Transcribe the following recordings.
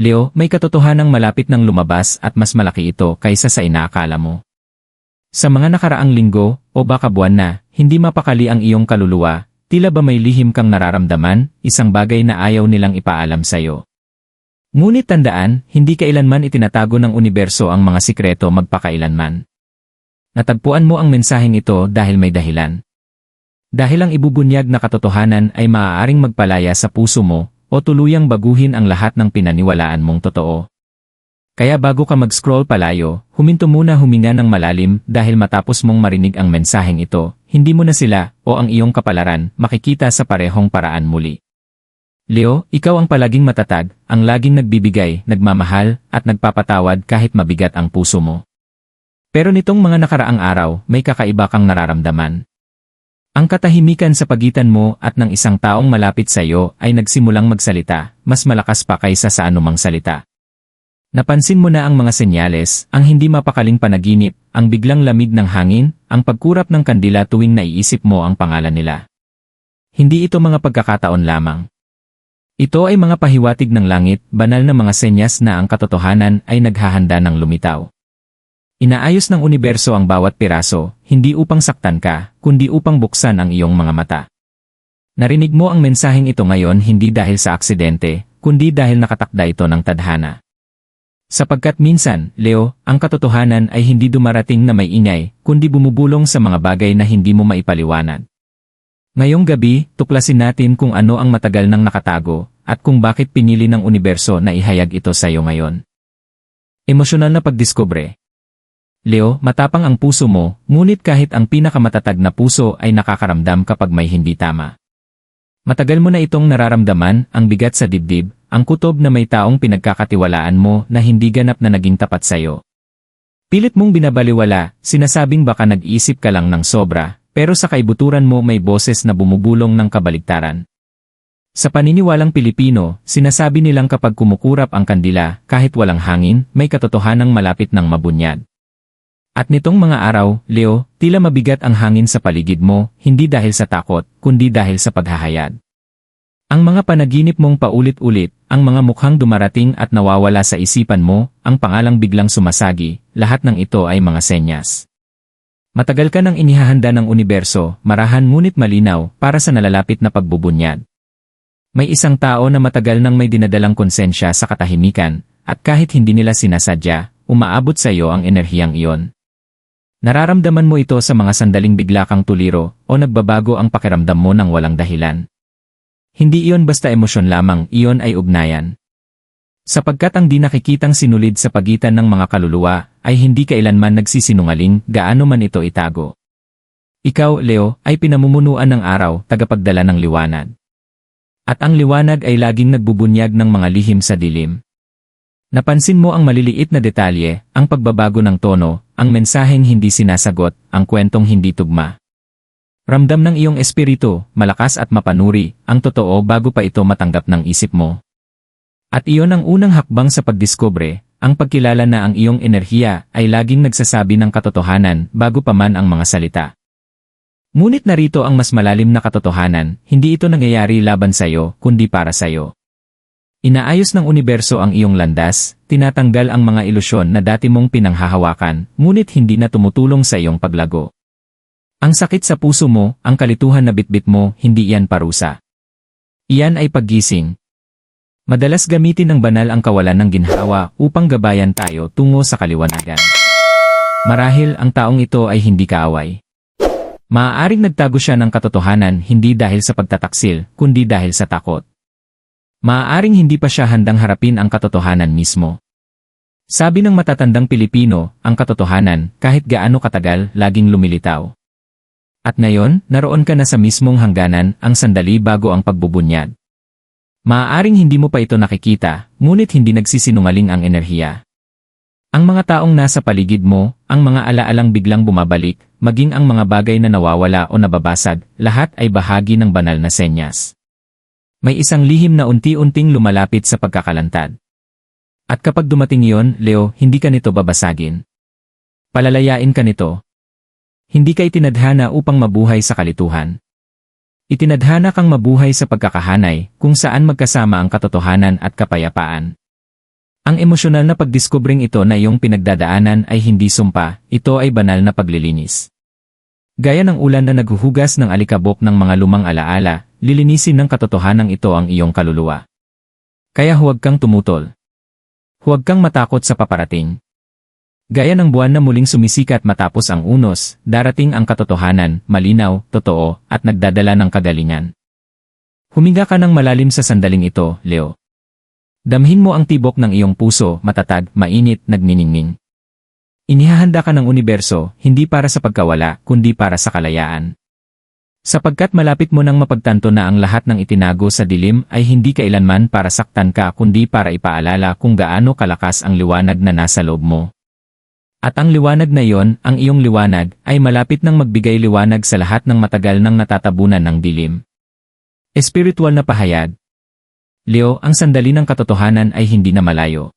Leo, may katotohanang malapit ng lumabas at mas malaki ito kaysa sa inaakala mo. Sa mga nakaraang linggo, o baka buwan na, hindi mapakali ang iyong kaluluwa, tila ba may lihim kang nararamdaman, isang bagay na ayaw nilang ipaalam sa'yo. Ngunit tandaan, hindi kailanman itinatago ng universo ang mga sikreto magpakailanman. Natagpuan mo ang mensaheng ito dahil may dahilan. Dahil ang ibubunyag na katotohanan ay maaaring magpalaya sa puso mo o tuluyang baguhin ang lahat ng pinaniwalaan mong totoo. Kaya bago ka mag-scroll palayo, huminto muna huminga ng malalim dahil matapos mong marinig ang mensaheng ito, hindi mo na sila o ang iyong kapalaran makikita sa parehong paraan muli. Leo, ikaw ang palaging matatag, ang laging nagbibigay, nagmamahal, at nagpapatawad kahit mabigat ang puso mo. Pero nitong mga nakaraang araw, may kakaiba kang nararamdaman. Ang katahimikan sa pagitan mo at ng isang taong malapit sa iyo ay nagsimulang magsalita, mas malakas pa kaysa sa anumang salita. Napansin mo na ang mga senyales, ang hindi mapakaling panaginip, ang biglang lamig ng hangin, ang pagkurap ng kandila tuwing naiisip mo ang pangalan nila. Hindi ito mga pagkakataon lamang. Ito ay mga pahiwatig ng langit, banal na mga senyas na ang katotohanan ay naghahanda ng lumitaw. Inaayos ng universo ang bawat piraso, hindi upang saktan ka, kundi upang buksan ang iyong mga mata. Narinig mo ang mensaheng ito ngayon hindi dahil sa aksidente, kundi dahil nakatakda ito ng tadhana. Sapagkat minsan, Leo, ang katotohanan ay hindi dumarating na may ingay, kundi bumubulong sa mga bagay na hindi mo maipaliwanag. Ngayong gabi, tuklasin natin kung ano ang matagal nang nakatago, at kung bakit pinili ng universo na ihayag ito sa iyo ngayon. Emosyonal na pagdiskubre, Leo, matapang ang puso mo, ngunit kahit ang pinakamatatag na puso ay nakakaramdam kapag may hindi tama. Matagal mo na itong nararamdaman, ang bigat sa dibdib, ang kutob na may taong pinagkakatiwalaan mo na hindi ganap na naging tapat sa'yo. Pilit mong binabaliwala, sinasabing baka nag-isip ka lang ng sobra, pero sa kaibuturan mo may boses na bumubulong ng kabaligtaran. Sa paniniwalang Pilipino, sinasabi nilang kapag kumukurap ang kandila, kahit walang hangin, may katotohanang malapit ng mabunyad. At nitong mga araw, Leo, tila mabigat ang hangin sa paligid mo, hindi dahil sa takot, kundi dahil sa paghahayad. Ang mga panaginip mong paulit-ulit, ang mga mukhang dumarating at nawawala sa isipan mo, ang pangalang biglang sumasagi, lahat ng ito ay mga senyas. Matagal ka nang inihahanda ng universo, marahan ngunit malinaw, para sa nalalapit na pagbubunyad. May isang tao na matagal nang may dinadalang konsensya sa katahimikan, at kahit hindi nila sinasadya, umaabot sa iyo ang enerhiyang iyon. Nararamdaman mo ito sa mga sandaling bigla kang tuliro o nagbabago ang pakiramdam mo ng walang dahilan. Hindi iyon basta emosyon lamang, iyon ay ugnayan. Sapagkat ang di nakikitang sinulid sa pagitan ng mga kaluluwa ay hindi kailanman nagsisinungaling gaano man ito itago. Ikaw, Leo, ay pinamumunuan ng araw, tagapagdala ng liwanag. At ang liwanag ay laging nagbubunyag ng mga lihim sa dilim. Napansin mo ang maliliit na detalye, ang pagbabago ng tono, ang mensaheng hindi sinasagot, ang kwentong hindi tugma. Ramdam ng iyong espiritu, malakas at mapanuri, ang totoo bago pa ito matanggap ng isip mo. At iyon ang unang hakbang sa pagdiskubre, ang pagkilala na ang iyong enerhiya ay laging nagsasabi ng katotohanan bago pa man ang mga salita. Ngunit narito ang mas malalim na katotohanan, hindi ito nangyayari laban sa iyo, kundi para sa iyo. Inaayos ng universo ang iyong landas, tinatanggal ang mga ilusyon na dati mong pinanghahawakan, ngunit hindi na tumutulong sa iyong paglago. Ang sakit sa puso mo, ang kalituhan na bitbit mo, hindi iyan parusa. Iyan ay paggising. Madalas gamitin ng banal ang kawalan ng ginhawa upang gabayan tayo tungo sa kaliwanagan. Marahil ang taong ito ay hindi kaaway. Maaaring nagtago siya ng katotohanan hindi dahil sa pagtataksil, kundi dahil sa takot. Maaaring hindi pa siya handang harapin ang katotohanan mismo. Sabi ng matatandang Pilipino, ang katotohanan, kahit gaano katagal, laging lumilitaw. At ngayon, naroon ka na sa mismong hangganan, ang sandali bago ang pagbubunyad. Maaaring hindi mo pa ito nakikita, ngunit hindi nagsisinungaling ang enerhiya. Ang mga taong nasa paligid mo, ang mga alaalang biglang bumabalik, maging ang mga bagay na nawawala o nababasag, lahat ay bahagi ng banal na senyas. May isang lihim na unti-unting lumalapit sa pagkakalantad. At kapag dumating iyon, Leo, hindi ka nito babasagin. Palalayain ka nito. Hindi ka itinadhana upang mabuhay sa kalituhan. Itinadhana kang mabuhay sa pagkakahanay, kung saan magkasama ang katotohanan at kapayapaan. Ang emosyonal na pagdiskubring ito na iyong pinagdadaanan ay hindi sumpa, ito ay banal na paglilinis. Gaya ng ulan na naghuhugas ng alikabok ng mga lumang alaala, lilinisin ng katotohanan ito ang iyong kaluluwa. Kaya huwag kang tumutol. Huwag kang matakot sa paparating. Gaya ng buwan na muling sumisikat matapos ang unos, darating ang katotohanan, malinaw, totoo, at nagdadala ng kagalingan. Huminga ka ng malalim sa sandaling ito, Leo. Damhin mo ang tibok ng iyong puso, matatag, mainit, nagniningning. Inihahanda ka ng universo, hindi para sa pagkawala, kundi para sa kalayaan. Sapagkat malapit mo nang mapagtanto na ang lahat ng itinago sa dilim ay hindi kailanman para saktan ka kundi para ipaalala kung gaano kalakas ang liwanag na nasa loob mo. At ang liwanag na iyon, ang iyong liwanag, ay malapit nang magbigay liwanag sa lahat ng matagal nang natatabunan ng dilim. Espiritual na pahayag, Leo, ang sandali ng katotohanan ay hindi na malayo.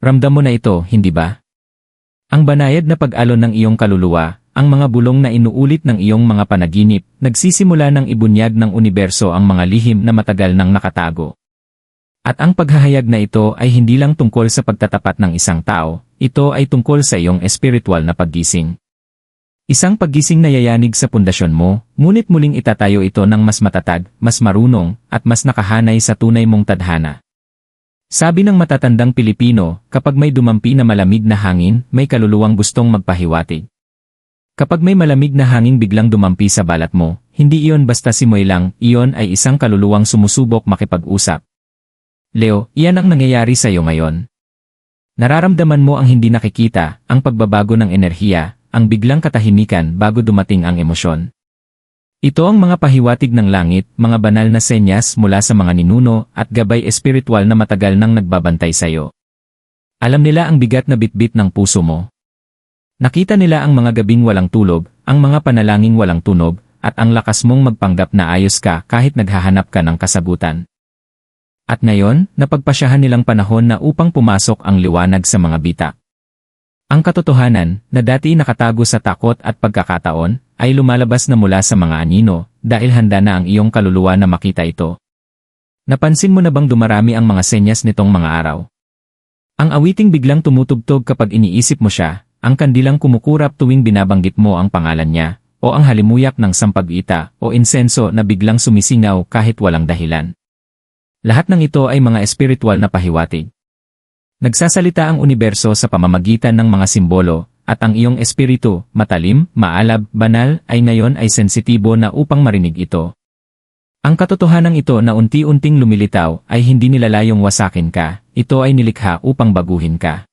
Ramdam mo na ito, hindi ba? Ang banayad na pag-alon ng iyong kaluluwa, ang mga bulong na inuulit ng iyong mga panaginip, nagsisimula ng ibunyag ng universo ang mga lihim na matagal nang nakatago. At ang paghahayag na ito ay hindi lang tungkol sa pagtatapat ng isang tao, ito ay tungkol sa iyong espiritual na paggising. Isang paggising na yayanig sa pundasyon mo, ngunit muling itatayo ito ng mas matatag, mas marunong, at mas nakahanay sa tunay mong tadhana. Sabi ng matatandang Pilipino, kapag may dumampi na malamig na hangin, may kaluluwang gustong magpahiwatig. Kapag may malamig na hangin biglang dumampi sa balat mo, hindi iyon basta simoy lang, iyon ay isang kaluluwang sumusubok makipag-usap. Leo, iyan ang nangyayari sa iyo ngayon. Nararamdaman mo ang hindi nakikita, ang pagbabago ng enerhiya, ang biglang katahimikan bago dumating ang emosyon. Ito ang mga pahiwatig ng langit, mga banal na senyas mula sa mga ninuno at gabay espiritual na matagal nang nagbabantay sa iyo. Alam nila ang bigat na bitbit ng puso mo. Nakita nila ang mga gabing walang tulog, ang mga panalangin walang tunog, at ang lakas mong magpanggap na ayos ka kahit naghahanap ka ng kasagutan. At ngayon, napagpasyahan nilang panahon na upang pumasok ang liwanag sa mga bitak. Ang katotohanan, na dati nakatago sa takot at pagkakataon, ay lumalabas na mula sa mga anino, dahil handa na ang iyong kaluluwa na makita ito. Napansin mo na bang dumarami ang mga senyas nitong mga araw? Ang awiting biglang tumutugtog kapag iniisip mo siya, ang kandilang kumukurap tuwing binabanggit mo ang pangalan niya, o ang halimuyak ng sampag-ita o insenso na biglang sumisingaw kahit walang dahilan. Lahat ng ito ay mga espiritual na pahiwatig. Nagsasalita ang universo sa pamamagitan ng mga simbolo, at ang iyong espiritu, matalim, maalab, banal, ay ngayon ay sensitibo na upang marinig ito. Ang katotohanan ito na unti-unting lumilitaw ay hindi nilalayong wasakin ka, ito ay nilikha upang baguhin ka.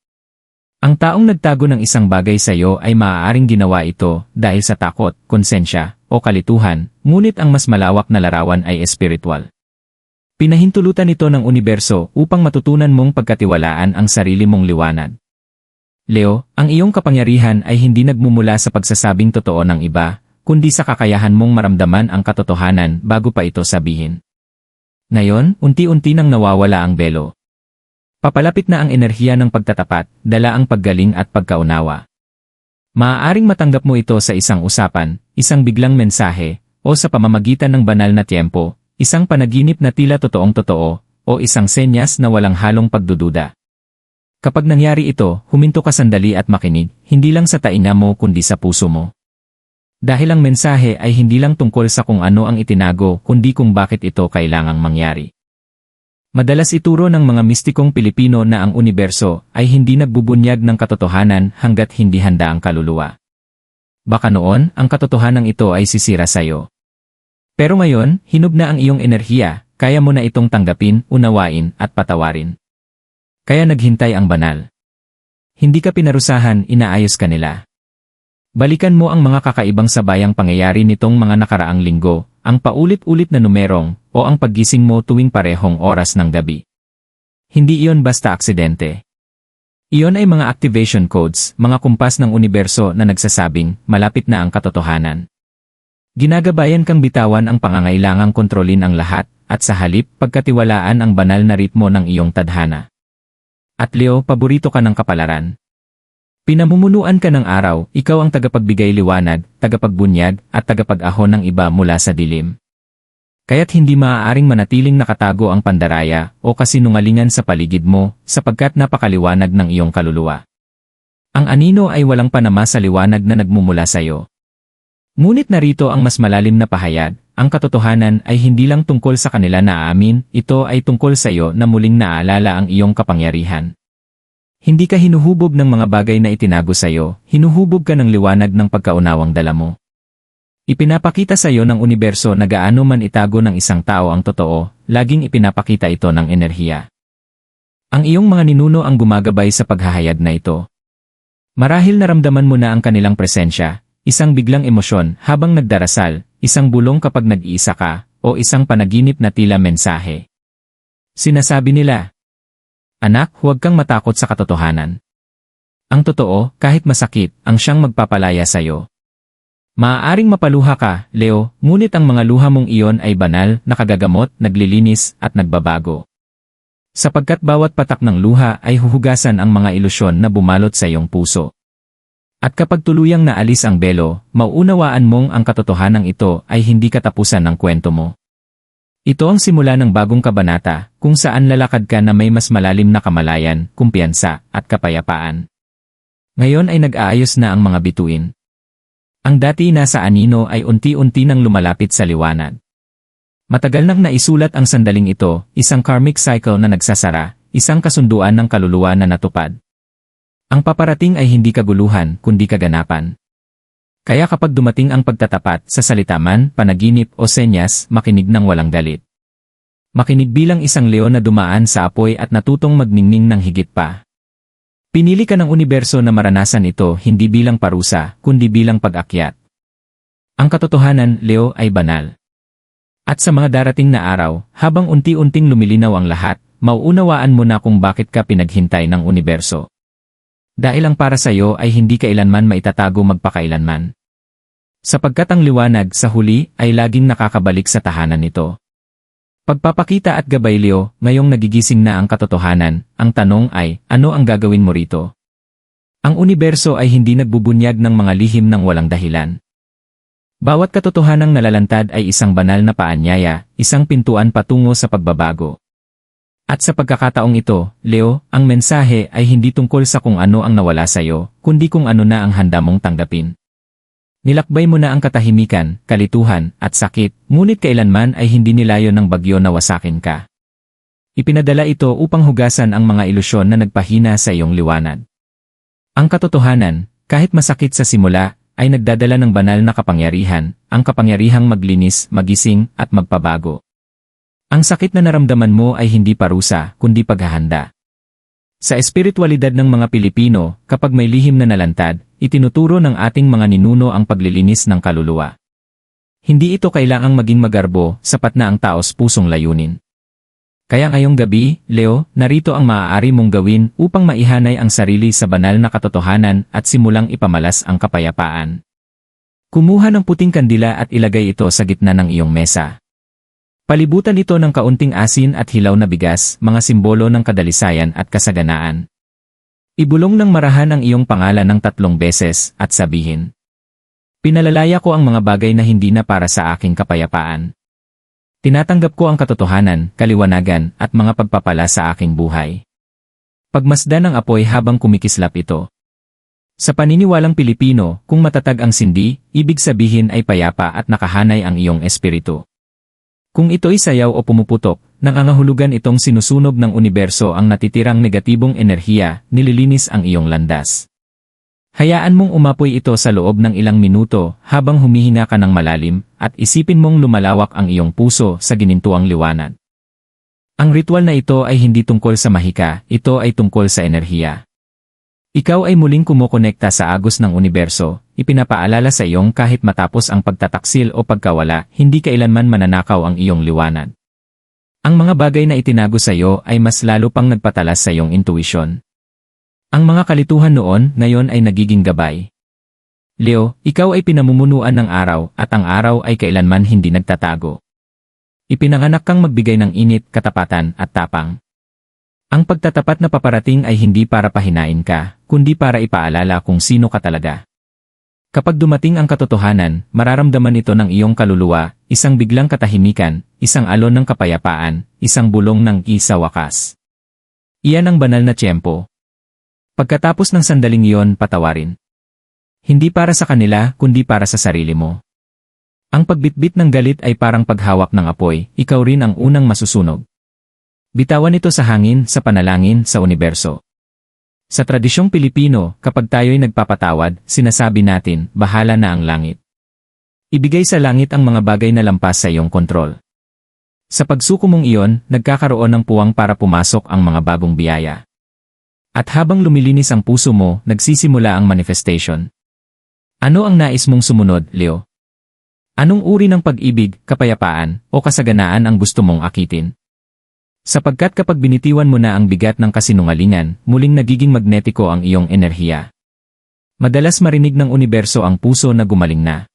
Ang taong nagtago ng isang bagay sa iyo ay maaaring ginawa ito dahil sa takot, konsensya, o kalituhan, ngunit ang mas malawak na larawan ay espiritual. Pinahintulutan ito ng universo upang matutunan mong pagkatiwalaan ang sarili mong liwanag. Leo, ang iyong kapangyarihan ay hindi nagmumula sa pagsasabing totoo ng iba, kundi sa kakayahan mong maramdaman ang katotohanan bago pa ito sabihin. Ngayon, unti-unti nang nawawala ang belo. Papalapit na ang enerhiya ng pagtatapat, dala ang paggaling at pagkaunawa. Maaaring matanggap mo ito sa isang usapan, isang biglang mensahe, o sa pamamagitan ng banal na tiempo, Isang panaginip na tila totoong totoo, o isang senyas na walang halong pagdududa. Kapag nangyari ito, huminto ka sandali at makinig, hindi lang sa tainga mo kundi sa puso mo. Dahil ang mensahe ay hindi lang tungkol sa kung ano ang itinago kundi kung bakit ito kailangang mangyari. Madalas ituro ng mga mistikong Pilipino na ang universo ay hindi nagbubunyag ng katotohanan hanggat hindi handa ang kaluluwa. Baka noon, ang katotohanan ito ay sisira sa iyo. Pero ngayon, hinug na ang iyong enerhiya, kaya mo na itong tanggapin, unawain, at patawarin. Kaya naghintay ang banal. Hindi ka pinarusahan, inaayos ka nila. Balikan mo ang mga kakaibang sabayang pangyayari nitong mga nakaraang linggo, ang paulit-ulit na numerong, o ang paggising mo tuwing parehong oras ng gabi. Hindi iyon basta aksidente. Iyon ay mga activation codes, mga kumpas ng universo na nagsasabing, malapit na ang katotohanan. Ginagabayan kang bitawan ang pangangailangang kontrolin ang lahat, at sa halip pagkatiwalaan ang banal na ritmo ng iyong tadhana. At Leo, paborito ka ng kapalaran. Pinamumunuan ka ng araw, ikaw ang tagapagbigay liwanag, tagapagbunyag, at tagapag-ahon ng iba mula sa dilim. Kaya't hindi maaaring manatiling nakatago ang pandaraya o kasinungalingan sa paligid mo sapagkat napakaliwanag ng iyong kaluluwa. Ang anino ay walang panama sa liwanag na nagmumula sa iyo. Ngunit narito ang mas malalim na pahayag, ang katotohanan ay hindi lang tungkol sa kanila na aamin, ito ay tungkol sa iyo na muling naaalala ang iyong kapangyarihan. Hindi ka hinuhubog ng mga bagay na itinago sa iyo, hinuhubog ka ng liwanag ng pagkaunawang dala mo. Ipinapakita sa iyo ng universo na gaano man itago ng isang tao ang totoo, laging ipinapakita ito ng enerhiya. Ang iyong mga ninuno ang gumagabay sa paghahayag na ito. Marahil naramdaman mo na ang kanilang presensya, isang biglang emosyon habang nagdarasal, isang bulong kapag nag-iisa ka, o isang panaginip na tila mensahe. Sinasabi nila, Anak, huwag kang matakot sa katotohanan. Ang totoo, kahit masakit, ang siyang magpapalaya sa iyo. Maaaring mapaluha ka, Leo, ngunit ang mga luha mong iyon ay banal, nakagagamot, naglilinis, at nagbabago. Sapagkat bawat patak ng luha ay huhugasan ang mga ilusyon na bumalot sa iyong puso. At kapag tuluyang naalis ang belo, mauunawaan mong ang katotohanan ito ay hindi katapusan ng kwento mo. Ito ang simula ng bagong kabanata, kung saan lalakad ka na may mas malalim na kamalayan, kumpiyansa, at kapayapaan. Ngayon ay nag-aayos na ang mga bituin. Ang dati nasa anino ay unti-unti nang lumalapit sa liwanag. Matagal nang naisulat ang sandaling ito, isang karmic cycle na nagsasara, isang kasunduan ng kaluluwa na natupad. Ang paparating ay hindi kaguluhan, kundi kaganapan. Kaya kapag dumating ang pagtatapat sa salita man, panaginip o senyas, makinig ng walang galit. Makinig bilang isang leon na dumaan sa apoy at natutong magningning ng higit pa. Pinili ka ng universo na maranasan ito hindi bilang parusa, kundi bilang pag-akyat. Ang katotohanan, Leo, ay banal. At sa mga darating na araw, habang unti-unting lumilinaw ang lahat, mauunawaan mo na kung bakit ka pinaghintay ng universo. Dahil ang para sa iyo ay hindi kailanman maitatago magpakailanman. Sapagkat ang liwanag sa huli ay laging nakakabalik sa tahanan nito. Pagpapakita at gabay Leo, ngayong nagigising na ang katotohanan, ang tanong ay, ano ang gagawin mo rito? Ang universo ay hindi nagbubunyag ng mga lihim ng walang dahilan. Bawat katotohanang nalalantad ay isang banal na paanyaya, isang pintuan patungo sa pagbabago. At sa pagkakataong ito, Leo, ang mensahe ay hindi tungkol sa kung ano ang nawala sa iyo, kundi kung ano na ang handa mong tanggapin. Nilakbay mo na ang katahimikan, kalituhan, at sakit, ngunit kailanman ay hindi nilayo ng bagyo na wasakin ka. Ipinadala ito upang hugasan ang mga ilusyon na nagpahina sa iyong liwanag. Ang katotohanan, kahit masakit sa simula, ay nagdadala ng banal na kapangyarihan, ang kapangyarihang maglinis, magising, at magpabago. Ang sakit na naramdaman mo ay hindi parusa, kundi paghahanda. Sa espiritualidad ng mga Pilipino, kapag may lihim na nalantad, itinuturo ng ating mga ninuno ang paglilinis ng kaluluwa. Hindi ito kailangang maging magarbo, sapat na ang taos pusong layunin. Kaya ngayong gabi, Leo, narito ang maaari mong gawin upang maihanay ang sarili sa banal na katotohanan at simulang ipamalas ang kapayapaan. Kumuha ng puting kandila at ilagay ito sa gitna ng iyong mesa. Palibutan ito ng kaunting asin at hilaw na bigas, mga simbolo ng kadalisayan at kasaganaan. Ibulong ng marahan ang iyong pangalan ng tatlong beses at sabihin. Pinalalaya ko ang mga bagay na hindi na para sa aking kapayapaan. Tinatanggap ko ang katotohanan, kaliwanagan, at mga pagpapala sa aking buhay. Pagmasdan ng apoy habang kumikislap ito. Sa paniniwalang Pilipino, kung matatag ang sindi, ibig sabihin ay payapa at nakahanay ang iyong espiritu. Kung ito'y sayaw o pumuputok, nangangahulugan itong sinusunog ng universo ang natitirang negatibong enerhiya, nililinis ang iyong landas. Hayaan mong umapoy ito sa loob ng ilang minuto habang humihina ka ng malalim at isipin mong lumalawak ang iyong puso sa ginintuang liwanag. Ang ritual na ito ay hindi tungkol sa mahika, ito ay tungkol sa enerhiya. Ikaw ay muling kumukonekta sa agos ng universo, ipinapaalala sa iyong kahit matapos ang pagtataksil o pagkawala, hindi kailanman mananakaw ang iyong liwanag. Ang mga bagay na itinago sa iyo ay mas lalo pang nagpatalas sa iyong intuisyon. Ang mga kalituhan noon, ngayon ay nagiging gabay. Leo, ikaw ay pinamumunuan ng araw at ang araw ay kailanman hindi nagtatago. Ipinanganak kang magbigay ng init, katapatan at tapang. Ang pagtatapat na paparating ay hindi para pahinain ka, kundi para ipaalala kung sino ka talaga. Kapag dumating ang katotohanan, mararamdaman ito ng iyong kaluluwa, isang biglang katahimikan, isang alon ng kapayapaan, isang bulong ng isa wakas. Iyan ang banal na tiyempo. Pagkatapos ng sandaling iyon, patawarin. Hindi para sa kanila, kundi para sa sarili mo. Ang pagbitbit ng galit ay parang paghawak ng apoy, ikaw rin ang unang masusunog. Bitawan ito sa hangin, sa panalangin, sa universo. Sa tradisyong Pilipino, kapag tayo'y nagpapatawad, sinasabi natin, bahala na ang langit. Ibigay sa langit ang mga bagay na lampas sa iyong kontrol. Sa pagsuko mong iyon, nagkakaroon ng puwang para pumasok ang mga bagong biyaya. At habang lumilinis ang puso mo, nagsisimula ang manifestation. Ano ang nais mong sumunod, Leo? Anong uri ng pag-ibig, kapayapaan, o kasaganaan ang gusto mong akitin? Sapagkat kapag binitiwan mo na ang bigat ng kasinungalingan, muling nagiging magnetiko ang iyong enerhiya. Madalas marinig ng universo ang puso na gumaling na.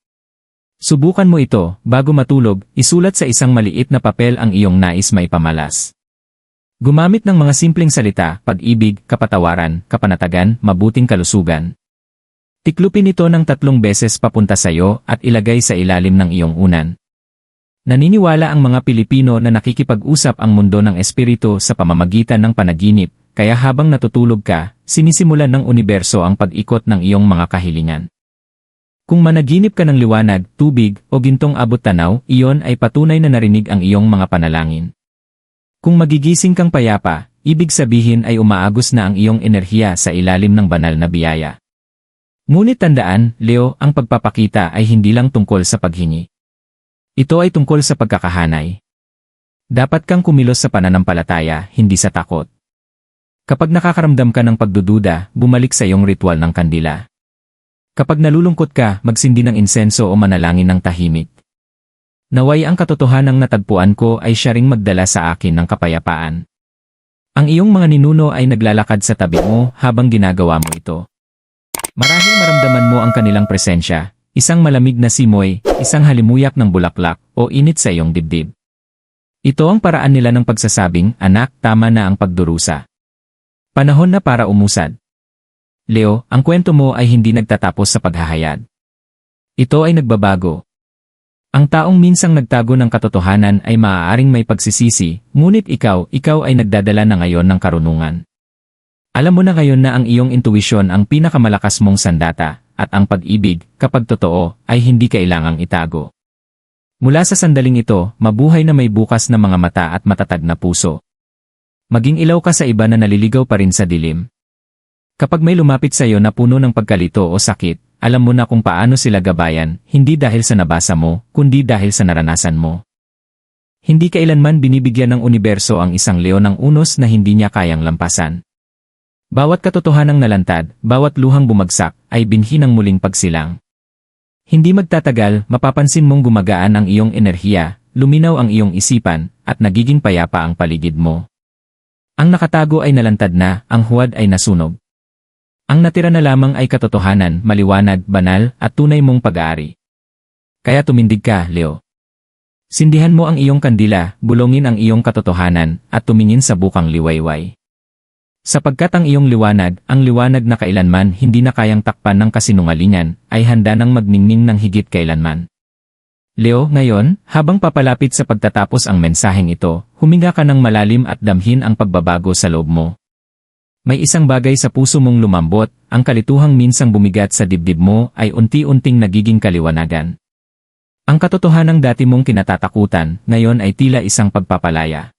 Subukan mo ito, bago matulog, isulat sa isang maliit na papel ang iyong nais maipamalas. Gumamit ng mga simpleng salita, pag-ibig, kapatawaran, kapanatagan, mabuting kalusugan. Tiklupin ito ng tatlong beses papunta sa iyo at ilagay sa ilalim ng iyong unan. Naniniwala ang mga Pilipino na nakikipag-usap ang mundo ng espiritu sa pamamagitan ng panaginip, kaya habang natutulog ka, sinisimulan ng universo ang pag-ikot ng iyong mga kahilingan. Kung managinip ka ng liwanag, tubig, o gintong abot tanaw, iyon ay patunay na narinig ang iyong mga panalangin. Kung magigising kang payapa, ibig sabihin ay umaagos na ang iyong enerhiya sa ilalim ng banal na biyaya. Ngunit tandaan, Leo, ang pagpapakita ay hindi lang tungkol sa paghingi. Ito ay tungkol sa pagkakahanay. Dapat kang kumilos sa pananampalataya, hindi sa takot. Kapag nakakaramdam ka ng pagdududa, bumalik sa iyong ritual ng kandila. Kapag nalulungkot ka, magsindi ng insenso o manalangin ng tahimik. Naway ang katotohanang natagpuan ko ay siya ring magdala sa akin ng kapayapaan. Ang iyong mga ninuno ay naglalakad sa tabi mo habang ginagawa mo ito. Marahil maramdaman mo ang kanilang presensya, Isang malamig na simoy, isang halimuyak ng bulaklak, o init sa iyong dibdib. Ito ang paraan nila ng pagsasabing, anak, tama na ang pagdurusa. Panahon na para umusad. Leo, ang kwento mo ay hindi nagtatapos sa paghahayad. Ito ay nagbabago. Ang taong minsang nagtago ng katotohanan ay maaaring may pagsisisi, ngunit ikaw, ikaw ay nagdadala na ngayon ng karunungan. Alam mo na ngayon na ang iyong intuisyon ang pinakamalakas mong sandata, at ang pag-ibig, kapag totoo, ay hindi kailangang itago. Mula sa sandaling ito, mabuhay na may bukas na mga mata at matatag na puso. Maging ilaw ka sa iba na naliligaw pa rin sa dilim. Kapag may lumapit sa iyo na puno ng pagkalito o sakit, alam mo na kung paano sila gabayan, hindi dahil sa nabasa mo, kundi dahil sa naranasan mo. Hindi kailanman binibigyan ng universo ang isang leon ng unos na hindi niya kayang lampasan. Bawat katotohanang nalantad, bawat luhang bumagsak, ay binhi ng muling pagsilang. Hindi magtatagal, mapapansin mong gumagaan ang iyong enerhiya, luminaw ang iyong isipan, at nagiging payapa ang paligid mo. Ang nakatago ay nalantad na, ang huwad ay nasunog. Ang natira na lamang ay katotohanan, maliwanag, banal, at tunay mong pag-aari. Kaya tumindig ka, Leo. Sindihan mo ang iyong kandila, bulongin ang iyong katotohanan, at tumingin sa bukang liwayway. Sapagkat ang iyong liwanag, ang liwanag na kailanman hindi na kayang takpan ng kasinungalingan, ay handa ng magningning ng higit kailanman. Leo, ngayon, habang papalapit sa pagtatapos ang mensaheng ito, huminga ka ng malalim at damhin ang pagbabago sa loob mo. May isang bagay sa puso mong lumambot, ang kalituhang minsang bumigat sa dibdib mo ay unti-unting nagiging kaliwanagan. Ang katotohanang dati mong kinatatakutan, ngayon ay tila isang pagpapalaya.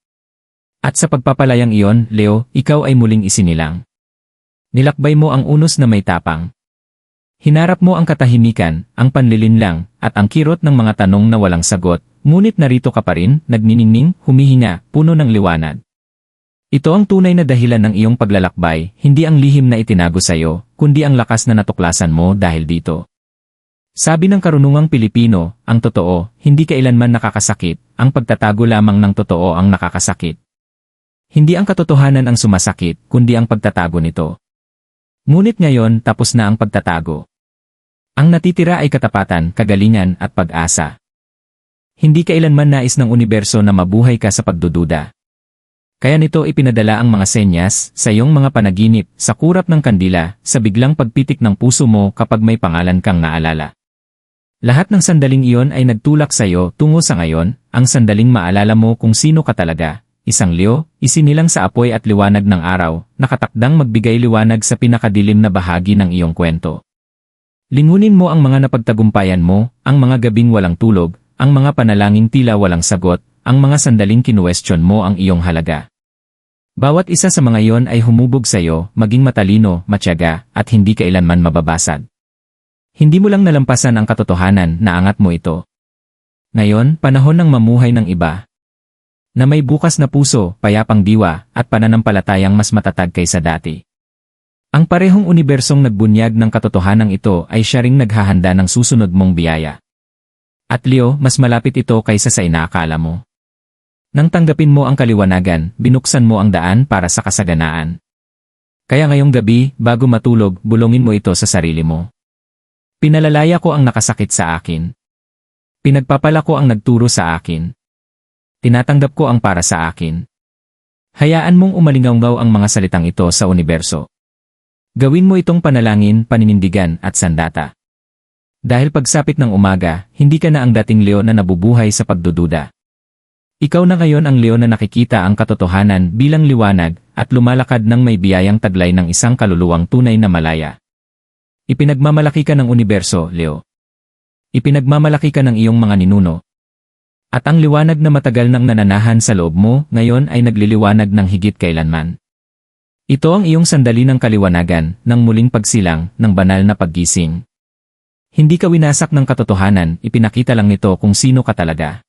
At sa pagpapalayang iyon, Leo, ikaw ay muling isinilang. Nilakbay mo ang unos na may tapang. Hinarap mo ang katahimikan, ang panlilinlang, at ang kirot ng mga tanong na walang sagot, ngunit narito ka pa rin, nagniningning, humihinga, puno ng liwanag. Ito ang tunay na dahilan ng iyong paglalakbay, hindi ang lihim na itinago sa iyo, kundi ang lakas na natuklasan mo dahil dito. Sabi ng karunungang Pilipino, ang totoo, hindi kailanman nakakasakit, ang pagtatago lamang ng totoo ang nakakasakit. Hindi ang katotohanan ang sumasakit, kundi ang pagtatago nito. Ngunit ngayon tapos na ang pagtatago. Ang natitira ay katapatan, kagalingan at pag-asa. Hindi kailanman nais ng universo na mabuhay ka sa pagdududa. Kaya nito ipinadala ang mga senyas sa iyong mga panaginip, sa kurap ng kandila, sa biglang pagpitik ng puso mo kapag may pangalan kang naalala. Lahat ng sandaling iyon ay nagtulak sa iyo tungo sa ngayon, ang sandaling maalala mo kung sino ka talaga. Isang leo, isinilang sa apoy at liwanag ng araw, nakatakdang magbigay liwanag sa pinakadilim na bahagi ng iyong kwento. Lingunin mo ang mga napagtagumpayan mo, ang mga gabing walang tulog, ang mga panalangin tila walang sagot, ang mga sandaling kinuwestiyon mo ang iyong halaga. Bawat isa sa mga iyon ay humubog sa iyo, maging matalino, matyaga, at hindi kailanman mababasag. Hindi mo lang nalampasan ang katotohanan na angat mo ito. Ngayon, panahon ng mamuhay ng iba. Na may bukas na puso, payapang diwa, at pananampalatayang mas matatag kaysa dati. Ang parehong unibersong nagbunyag ng katotohanan ito ay siya ring naghahanda ng susunod mong biyaya. At Leo, mas malapit ito kaysa sa inaakala mo. Nang tanggapin mo ang kaliwanagan, binuksan mo ang daan para sa kasaganaan. Kaya ngayong gabi, bago matulog, bulongin mo ito sa sarili mo. Pinalalaya ko ang nakasakit sa akin. Pinagpapala ko ang nagturo sa akin. Tinatanggap ko ang para sa akin. Hayaan mong umalingaw ang mga salitang ito sa universo. Gawin mo itong panalangin, paninindigan at sandata. Dahil pagsapit ng umaga, hindi ka na ang dating Leo na nabubuhay sa pagdududa. Ikaw na ngayon ang Leo na nakikita ang katotohanan bilang liwanag at lumalakad ng may biyayang taglay ng isang kaluluwang tunay na malaya. Ipinagmamalaki ka ng universo, Leo. Ipinagmamalaki ka ng iyong mga ninuno. At ang liwanag na matagal nang nananahan sa loob mo ngayon ay nagliliwanag ng higit kailanman. Ito ang iyong sandali ng kaliwanagan, ng muling pagsilang, ng banal na paggising. Hindi ka winasak ng katotohanan, ipinakita lang nito kung sino ka talaga.